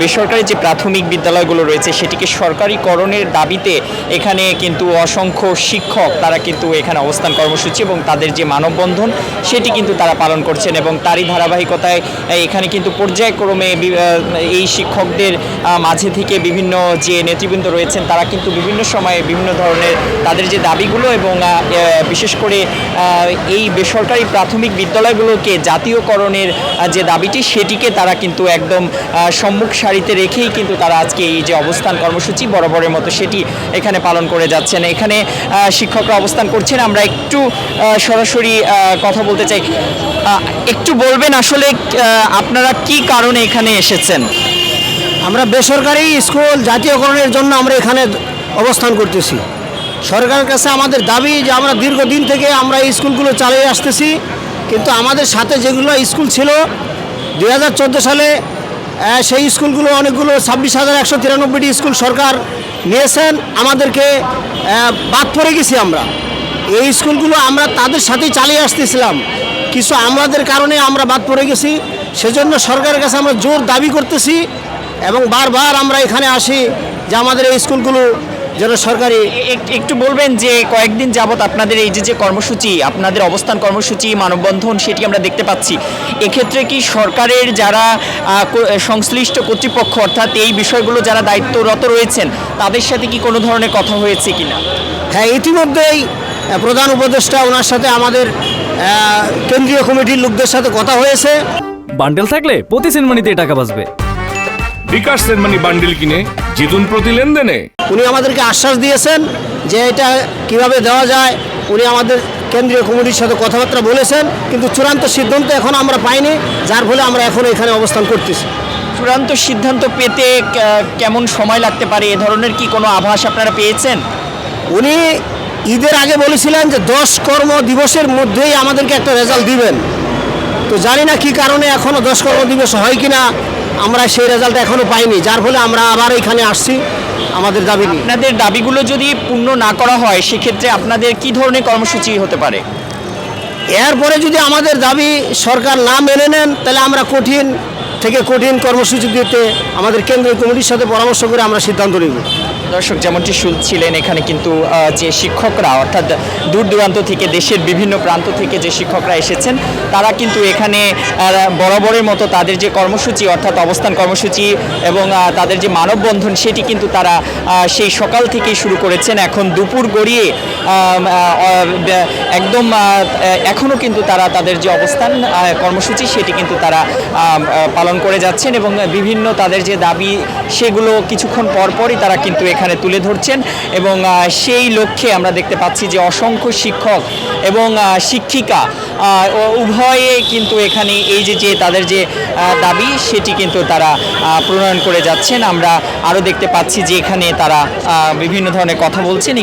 বেসরকারি যে প্রাথমিক বিদ্যালয়গুলো রয়েছে, সেটিকে সরকারিকরণের দাবিতে এখানে কিন্তু অসংখ্য শিক্ষক তারা কিন্তু এখানে অবস্থান কর্মসূচি এবং তাদের যে মানববন্ধন, সেটি কিন্তু তারা পালন করছেন এবং তারই ধারাবাহিকতায় এখানে কিন্তু পর্যায়ক্রমে এই শিক্ষকদের মাঝে থেকে বিভিন্ন যে নেতৃবৃন্দ রয়েছেন, তারা কিন্তু বিভিন্ন সময়ে বিভিন্ন ধরনের তাদের যে দাবিগুলো এবং বিশেষ করে এই বেসরকারি প্রাথমিক বিদ্যালয়গুলোকে জাতীয়করণের যে দাবিটি, সেটিকে তারা কিন্তু একদম সম্মুখ সারিতে রেখেই কিন্তু তারা আজকে এই যে অবস্থান কর্মসূচি বরাবরের মতো সেটি এখানে পালন করে যাচ্ছেন। এখানে শিক্ষকরা অবস্থান করছেন। আমরা একটু সরাসরি কথা বলতে চাই। একটু বলবেন আসলে আপনারা কি কারণে এখানে এসেছেন? আমরা বেসরকারি স্কুল জাতীয়করণের জন্য আমরা এখানে অবস্থান করতেছি। সরকারের কাছে আমাদের দাবি যে আমরা দীর্ঘদিন থেকে আমরা এই স্কুলগুলো চালিয়ে আসতেছি। কিন্তু আমাদের সাথে যেগুলো স্কুল ছিল দু হাজার চোদ্দ সালে সেই স্কুলগুলো অনেকগুলো, ছাব্বিশ হাজার একশো তিরানব্বইটি স্কুল সরকার নিয়েছেন, আমাদেরকে বাদ পড়ে গেছি আমরা। এই স্কুলগুলো আমরা তাদের সাথেই চালিয়ে আসতেছিলাম। কিছু আমাদের কারণে আমরা বাদ পড়ে গেছি, সেজন্য সরকারের কাছে আমরা জোর দাবি করতেছি এবং বারবার আমরা এখানে আসি যে আমাদের এই স্কুলগুলো যেন সরকারি এক- একটু বলবেন যে কয়েকদিন যাবৎ আপনাদের এই যে যে কর্মসূচি আপনাদের অবস্থান কর্মসূচি মানববন্ধন সেটি আমরা দেখতে পাচ্ছি। এক্ষেত্রে কি সরকারের যারা সংশ্লিষ্ট কর্তৃপক্ষ অর্থাৎ এই বিষয়গুলো যারা দায়িত্বরত রয়েছেন তাদের সাথে কি কোনো ধরনের কথা হয়েছে কিনা? হ্যাঁ ইতিমধ্যেই প্রধান উপদেষ্টা ওনার সাথে আমাদের কেন্দ্রীয় কমিটির লোকদের সাথে কথা হয়েছে। বান্ডেল থাকলে প্রতি সেনমানিতে টাকা বাঁচবে। বিকাশ সেনমানি বান্ডিল কিনে জিতুন প্রতি লেনদেনে। উনি আমাদেরকে আশ্বাস দিয়েছেন যে এটা কীভাবে দেওয়া যায়। উনি আমাদের কেন্দ্রীয় কমিটির সাথে কথাবার্তা বলেছেন কিন্তু চূড়ান্ত সিদ্ধান্ত এখন আমরা পাইনি যার ফলে আমরা এখন এখানে অবস্থান করতেছি। চূড়ান্ত সিদ্ধান্ত পেতে কেমন সময় লাগতে পারে? এ ধরনের কি কোনো আভাস আপনারা পেয়েছেন? উনি ঈদের আগে বলেছিলেন যে দশ কর্ম দিবসের মধ্যেই আমাদেরকে একটা রেজাল্ট দিবেন। তো জানি না কি কারণে এখনও দশ কর্ম দিবস হয় কি না আমরা সেই রেজাল্ট এখনও পাইনি যার ফলে আমরা আবার এখানে আসছি আমাদের দাবি আপনাদের দাবিগুলো যদি পূর্ণ না করা হয় সেক্ষেত্রে আপনাদের কি ধরনের কর্মসূচি হতে পারে? এরপরে যদি আমাদের দাবি সরকার না মেনে নেন তাহলে আমরা কঠিন থেকে কঠিন কর্মসূচি দিতে আমাদের কেন্দ্রীয় কমিটির সাথে পরামর্শ করে আমরা সিদ্ধান্ত নেব। দর্শক যেমনটি শুনছিলেন, এখানে কিন্তু যে শিক্ষকরা, অর্থাৎ দূর দূরান্ত থেকে দেশের বিভিন্ন প্রান্ত থেকে যে শিক্ষকরা এসেছেন, তারা কিন্তু এখানে বরাবরের মতো তাদের যে কর্মসূচি, অর্থাৎ অবস্থান কর্মসূচি এবং তাদের যে মানববন্ধন, সেটি কিন্তু তারা সেই সকাল থেকেই শুরু করেছেন। এখন দুপুর গড়িয়ে একদম এখনও কিন্তু তারা তাদের যে অবস্থান কর্মসূচি, সেটি কিন্তু তারা পালন করে যাচ্ছেন এবং বিভিন্ন তাদের যে দাবি, সেগুলো কিছুক্ষণ পর পরই তারা কিন্তু এখানে তুলে ধরছেন এবং সেই লক্ষ্যে আমরা দেখতে পাচ্ছি যে অসংখ্য শিক্ষক এবং শিক্ষিকা উভয়ে কিন্তু এখানে এই যে যে তাদের যে দাবি সেটি কিন্তু তারা প্রণয়ন করে যাচ্ছেন। আমরা আরও দেখতে পাচ্ছি যে এখানে তারা বিভিন্ন ধরনের কথা বলছেন।